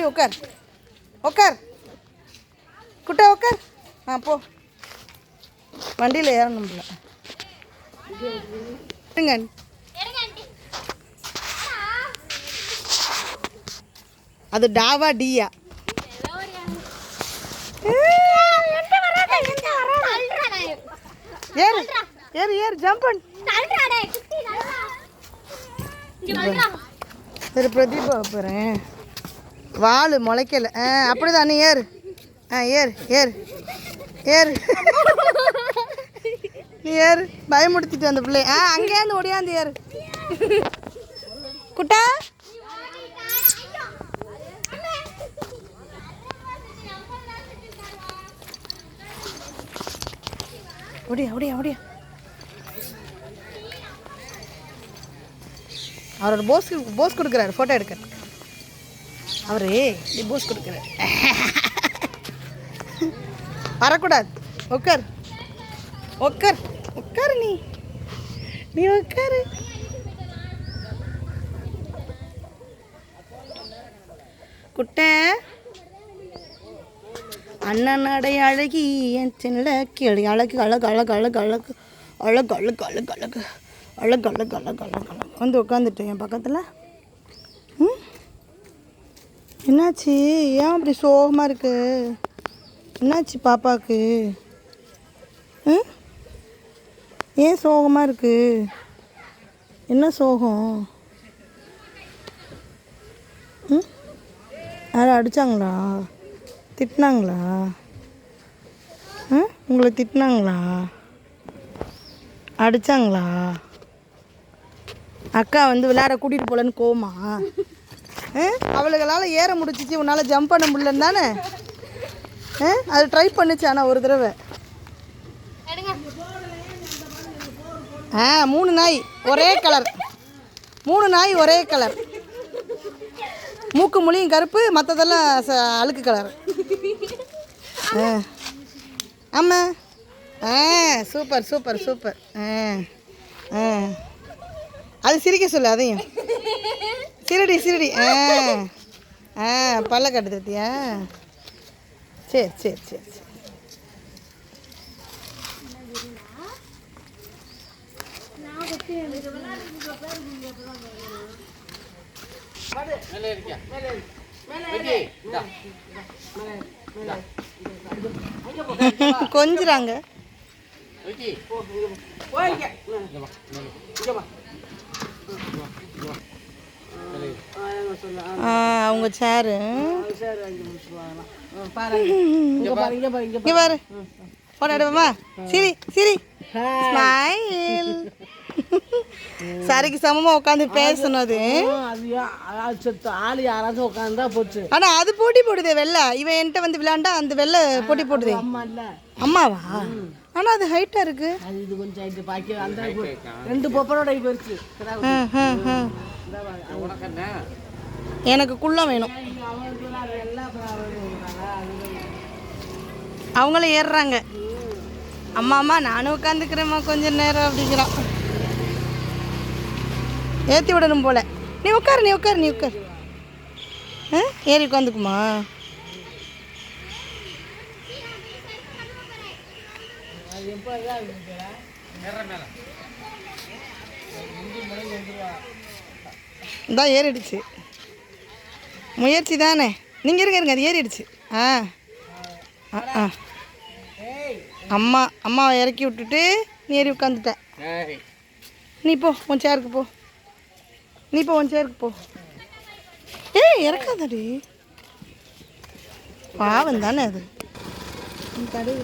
அப்படியே உட்கார் உட்கார் குட்டா உட்கார் ஆ போ. வண்டியில் ஏறணும்ல இருங்க அது டாவா டியா. ஏறு ஏறு ஏறு ஜம்ப் பண்ணு. சரி பிரதீபா போகிறேன் வால் முளைக்கல. ஆ அப்படிதான் நீ ஏறு. ஆ ஏறு ஏறு ஏறு. நீ ஏறு. பயமுடுத்திட்டு அந்த பிள்ளை. ஆ அங்கேருந்து ஒடியாந்து ஏறு. குட்டா? ஒடியா ஒடியா ஒடியா அவரோட போஸ் போஸ் கொடுக்குறாரு ஃபோட்டோ எடுக்க. அவரு நீ போஸ் கொடுக்குறாரு. வரக்கூடாது. உட்கார் உட்கார் உட்காரு நீ. நீ உட்காரு குட்டை. அண்ணன் நடை அழகி என் சின்ன கிளி. அழகு அழகு அழகு அழகு அழகு. அழகு அழகு அழகு அழகு. அழகு அழகு அழகு அழகு அழகு. வந்து உட்காந்துட்டு என் பக்கத்தில். என்னாச்சு? ஏன் அப்படி சோகமாக இருக்கு? என்னாச்சு பாப்பாவுக்கு ம் ஏன் சோகமாக இருக்கு? என்ன சோகம்? ம் யாரும் அடித்தாங்களா திட்டினாங்களா? ம் உங்களை திட்டினாங்களா? அடித்தாங்களா அக்கா வந்து விளையாட கூட்டிகிட்டு போகலன்னு கோமா அவளுகளால் ஏற முடிச்சிச்சு உன்னால் ஜம்ப் பண்ண முடியலன்னு தானே? ஆ? அது ட்ரை பண்ணுச்சு ஆனால் ஒரு தடவை. ஆ மூணு நாய் ஒரே கலர் மூணு நாய் ஒரே கலர் மூக்கு மொழியும் கருப்பு மற்றதெல்லாம் ச அழுக்கு கலர் ஆ. ஆமாம் ஆ சூப்பர் சூப்பர் சூப்பர். ஆ ஆ. அது சிரிக்க சொல்லு அதையும். சிரிடி சிரிடி. ஆ. ஆ பல்ல கட்டு தத்தியா சரி சரி சரி சரி. கொஞ்சுறாங்க. ஆ, அவங்க சேரு. இங்க பாரு போட எடுப்போமா சிரி சிரி. ஸ்மைல் சரிக்கு சமமா உட்காந்து பேசணும் அது. ஆள் யாராச்சும் உட்காந்தா போச்சு. ஆனா அது போட்டி போடுதே வெள்ளை. இவன் என்கிட்ட வந்து விளையாண்டா அந்த வெள்ளை போட்டி போடுதே. அம்மா இல்ல. அம்மாவா? ஆனா அது ஹைட்டா இருக்கு. அது இது கொஞ்சம் இது பாக்கி அந்த ரெண்டு பொப்பரோட போயிருச்சு. எனக்கு குள்ளம் வேணும். அவங்களும் ஏறுறாங்க. அம்மா அம்மா நானும் உட்காந்துக்கிறேம்மா கொஞ்ச நேரம் அப்படிங்கிறான். ஏற்றி விடணும் போல. நீ உட்காரு நீ உட்காரு நீ உட்காரு. ஆ? ஏறி உட்காந்துக்குமா? இந்தா ஏறிடுச்சு. முயற்சி தானே. நீங்கள் இருங்க இருங்க அது ஏறிடுச்சு. ஆ. ஆ ஆ. அம்மா அம்மாவை இறக்கி விட்டுட்டு நீ ஏறி உட்காந்துட்ட. நீ போ உன் சேருக்கு போ. நீ போ உன் சேருக்கு போ. ஏய் இறக்காதடி. பாவம் தானே அது. நீ தடவி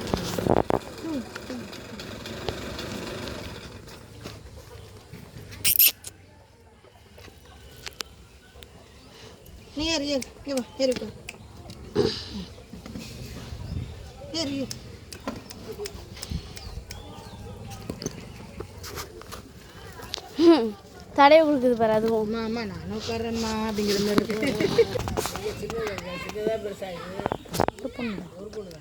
நீ ஏறு ஏறு ஏறி ஏறு ஏறு தடைய கொடுக்குது பாரு அதுவும். அம்மா அம்மா நானும் உட்காரேம்மா அப்படிங்கிற மாதிரி இருக்கு. ஒரு பொண்ணுடா.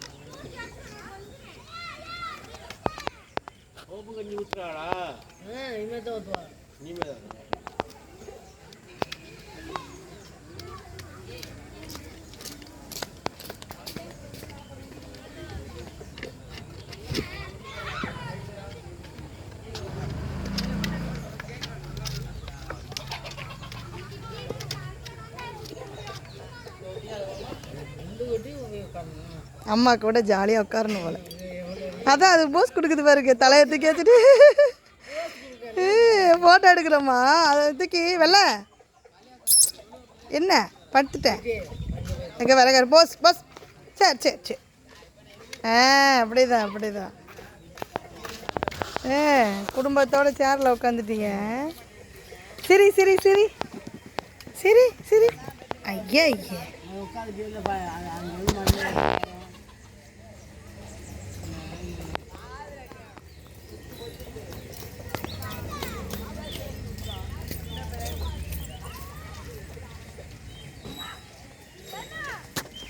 அம்மா கூட ஜாலியாக உட்காரணும் போல. அதான் அது போஸ் கொடுக்குது பாருங்க தலையை தூக்கி வச்சுட்டு ஃபோட்டோ எடுக்கிறோமா அதை தூக்கி வெள்ள என்ன? படுத்துட்டேன். எங்கே விலகாரு போஸ் போஸ். சரி சரி சரி. ஆ அப்படிதான் அப்படிதான். ஏ குடும்பத்தோட சேரில் உட்காந்துட்டீங்க. சரி சரி சரி. சரி சரி. ஐயா ஐயா Oscar, yo le.